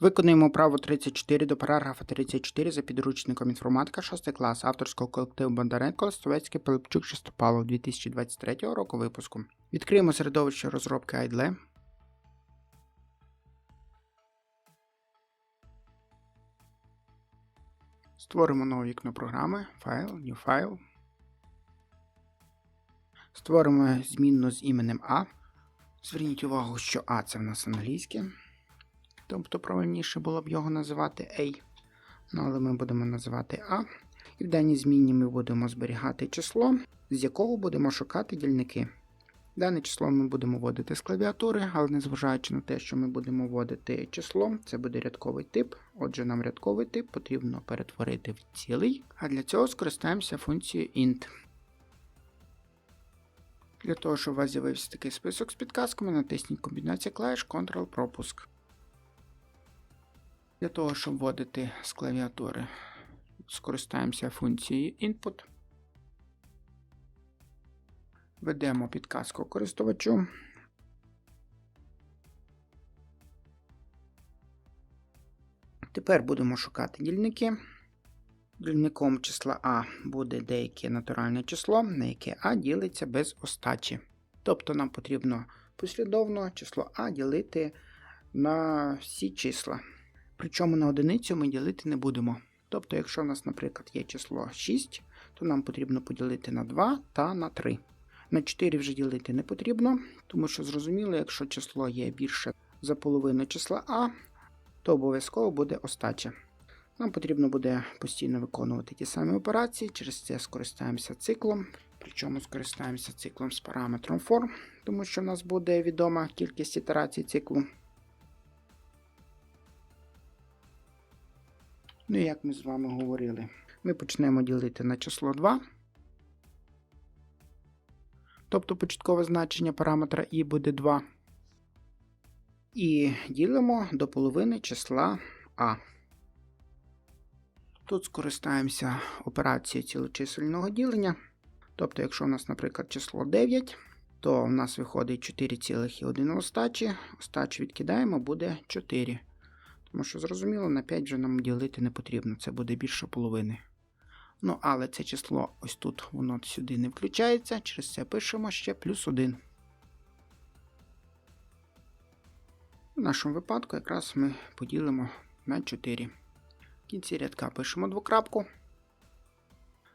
Виконуємо право 34 до параграфа 34 за підручником інформатика 6 клас авторського колективу Бондаренко Листовецький Пилипчук Шестопалов 2023 року випуску. Відкриємо середовище розробки IDLE. Створимо нове вікно програми, файл, new file. Створимо змінну з іменем А. Зверніть увагу, що А це в нас англійське. Тобто правильніше було б його називати A. Ну, але ми будемо називати А. І в даній зміні ми будемо зберігати число, з якого будемо шукати дільники. Дане число ми будемо вводити з клавіатури, але незважаючи на те, що ми будемо вводити число, це буде рядковий тип. Отже, нам рядковий тип потрібно перетворити в цілий, а для цього скористаємося функцією int. Для того, щоб у вас з'явився такий список з підказками, натисніть комбінація клавіш Ctrl-пропуск. Для того, щоб вводити з клавіатури, скористаємося функцією Input. Введемо підказку користувачу. Тепер будемо шукати дільники. Дільником числа А буде деяке натуральне число, на яке А ділиться без остачі. Тобто нам потрібно послідовно число А ділити на всі числа. Причому на одиницю ми ділити не будемо. Тобто, якщо у нас, наприклад, є число 6, то нам потрібно поділити на 2 та на 3. На 4 вже ділити не потрібно, тому що зрозуміло, якщо число є більше за половину числа А, то обов'язково буде остача. Нам потрібно буде постійно виконувати ті самі операції, через це скористаємося циклом. Причому скористаємося циклом з параметром for, тому що в нас буде відома кількість ітерацій циклу. Ну як ми з вами говорили, ми почнемо ділити на число 2. Тобто початкове значення параметра і буде 2. І ділимо до половини числа А. Тут скористаємося операцією цілочисельного ділення. Тобто, якщо у нас, наприклад, число 9, то в нас виходить 4,1 остачі. Остачу відкидаємо, буде 4. Тому що, зрозуміло, на 5 вже нам ділити не потрібно, це буде більше половини. Ну, але це число ось тут, воно сюди не включається, через це пишемо ще плюс 1. В нашому випадку якраз ми поділимо на 4. В кінці рядка пишемо двокрапку.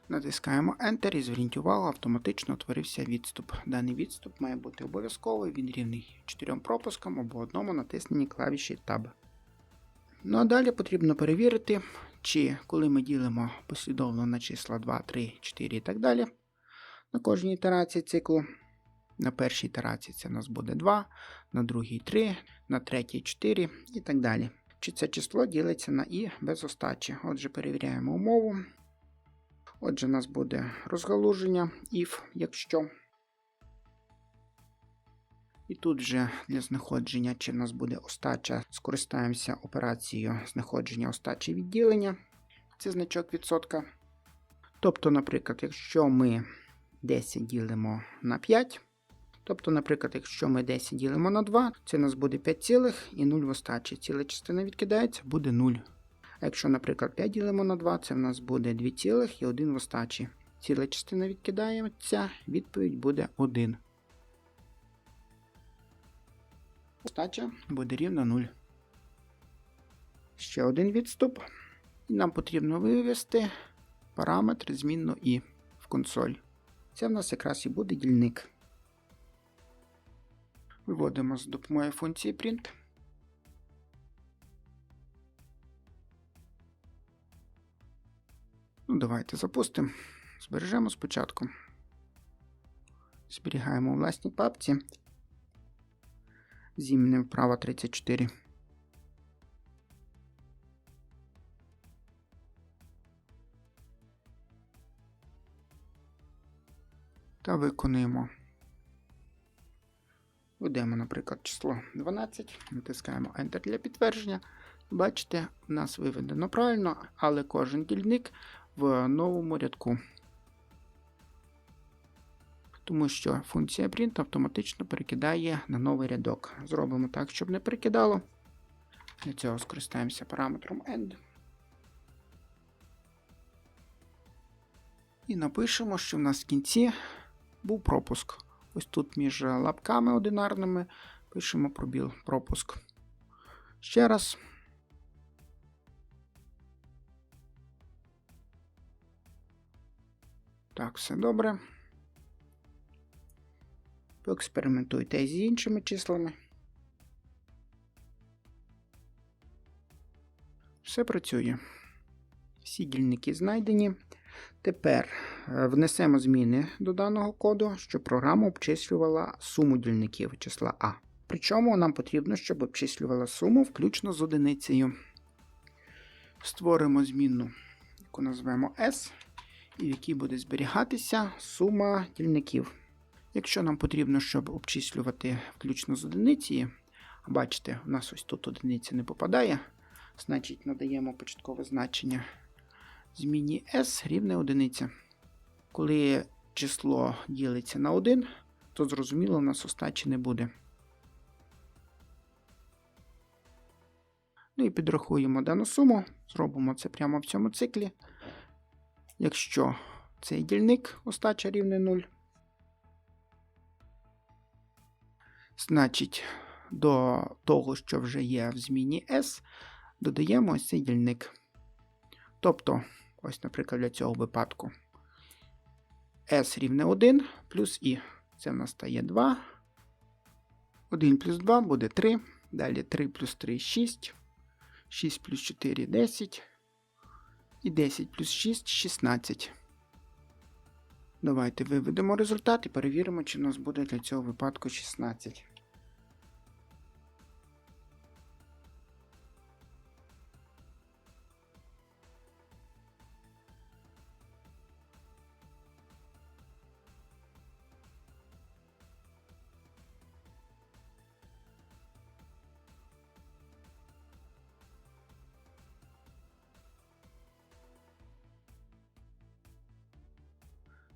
Натискаємо Enter і зверніть увагу, автоматично утворився відступ. Даний відступ має бути обов'язковий, він рівний 4 пропускам або одному натисненні клавіші Tab. Ну а далі потрібно перевірити, чи коли ми ділимо послідовно на числа 2, 3, 4 і так далі. На кожній ітерації циклу. На першій ітерації це у нас буде 2, на другій 3, на третій 4 і так далі. Чи це число ділиться на і без остачі. Отже, перевіряємо умову. Отже, у нас буде розгалуження if, якщо. І тут вже для знаходження, чи в нас буде остача, скористаємося операцією знаходження остачі відділення. Це значок відсотка. Тобто, наприклад, якщо ми 10 ділимо на 5, тобто, наприклад, якщо ми 10 ділимо на 2, це у нас буде 5 цілих і 0 в остачі. Ціла частина відкидається, буде 0. А якщо, наприклад, 5 ділимо на 2, це в нас буде 2 цілих і 1 в остачі. Ціла частина відкидається, відповідь буде 1. Остача буде рівна 0. Ще один відступ. І нам потрібно вивести параметр змінно і в консоль. Це в нас якраз і буде дільник. Виводимо з допомогою функції print. Ну, Давайте запустимо. Збережемо спочатку. Зберігаємо у власній папці. З іменем вправа 34. Та виконуємо. Введемо, наприклад, число 12, натискаємо Enter для підтвердження. Бачите, у нас виведено правильно, але кожен дільник в новому рядку. Тому що функція print автоматично перекидає на новий рядок. Зробимо так, щоб не перекидало. Для цього скористаємося параметром end. І напишемо, що в нас в кінці був пропуск. Ось тут між лапками одинарними пишемо пробіл пропуск. Ще раз. Так, все добре. Поекспериментуйте з іншими числами. Все працює. Всі дільники знайдені. Тепер е, внесемо зміни до даного коду, щоб програма обчислювала суму дільників числа А. Причому нам потрібно, щоб обчислювала суму включно з одиницею. Створимо змінну, яку назвемо S, і в якій буде зберігатися сума дільників. Якщо нам потрібно, щоб обчислювати включно з одиниці, бачите, у нас ось тут одиниця не попадає, значить надаємо початкове значення зміні s рівне одиниця. Коли число ділиться на 1, то зрозуміло, у нас остачі не буде. Ну і підрахуємо дану суму, зробимо це прямо в цьому циклі. Якщо цей дільник остача рівне 0, значить до того, що вже є в зміні S, додаємо ось цей дільник. Тобто, ось, наприклад, для цього випадку S рівне 1 плюс І. Це в нас стає 2. 1 плюс 2 буде 3. Далі 3 плюс 3 6. 6 плюс 4 10. І 10 плюс 6 16. Давайте виведемо результат і перевіримо, чи в нас буде для цього випадку 16.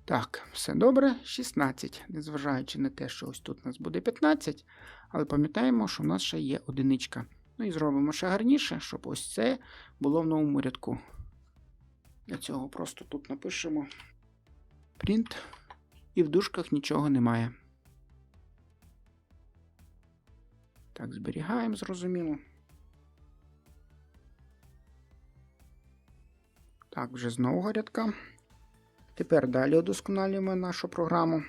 Так, все добре, 16. Незважаючи на те, що ось тут у нас буде 15, але пам'ятаємо, що в нас ще є одиничка. Ну і зробимо ще гарніше, щоб ось це було в новому рядку. Для цього просто тут напишемо print, і в дужках нічого немає. Так, зберігаємо, зрозуміло. Так, вже з нового рядка. Тепер далі удосконалюємо нашу програму.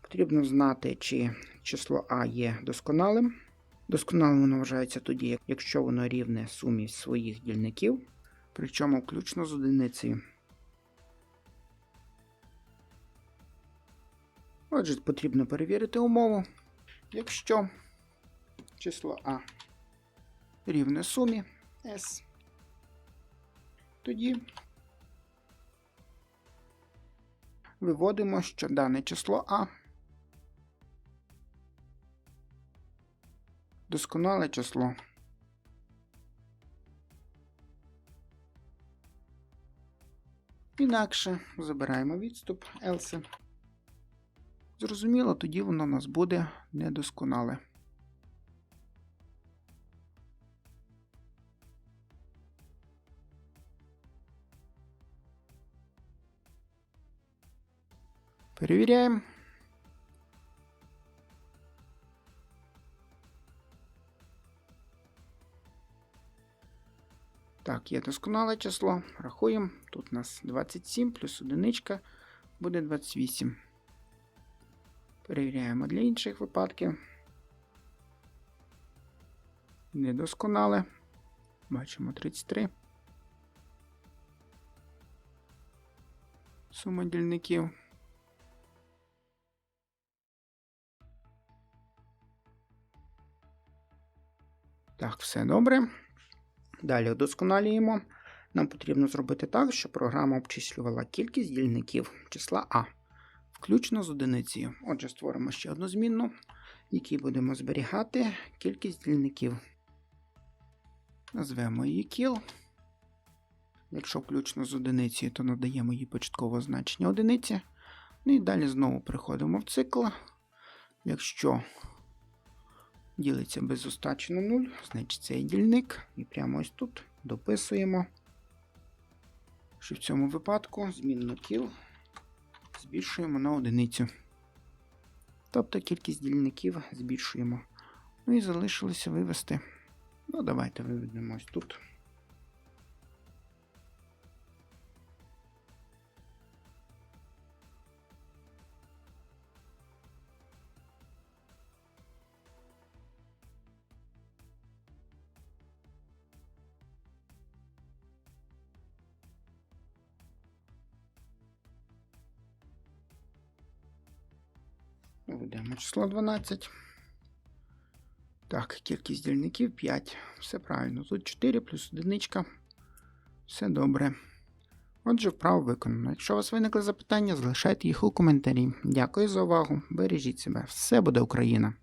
Потрібно знати, чи число А є досконалим. Досконалим воно вважається тоді, якщо воно рівне сумі своїх дільників, причому включно з одиницею. Отже, потрібно перевірити умову. Якщо число А рівне сумі S, тоді виводимо, що дане число А досконале число. Інакше забираємо відступ else. Зрозуміло, тоді воно у нас буде недосконале. Перевіряємо. Так, є досконале число. Рахуємо. Тут у нас 27 плюс одиничка буде 28. Перевіряємо для інших випадків. Недосконале. Бачимо 33. Сума дільників. Так, все добре. Далі удосконалюємо. Нам потрібно зробити так, щоб програма обчислювала кількість дільників числа А, включно з одиницею. Отже, створимо ще одну змінну, в якій будемо зберігати кількість дільників. Назвемо її kill. Якщо включно з одиницею, то надаємо їй початкове значення одиниці. Ну і далі знову приходимо в цикл. Якщо Ділиться без остачі на 0, значить це є дільник. І прямо ось тут дописуємо, що в цьому випадку змінну кіл збільшуємо на одиницю. Тобто кількість дільників збільшуємо. Ну і залишилося вивести. Ну, давайте виведемо ось тут. Введемо число 12. Так, кількість дільників 5. Все правильно. Тут 4 плюс одиничка. Все добре. Отже, вправо виконано. Якщо у вас виникли запитання, залишайте їх у коментарі. Дякую за увагу. Бережіть себе. Все буде Україна!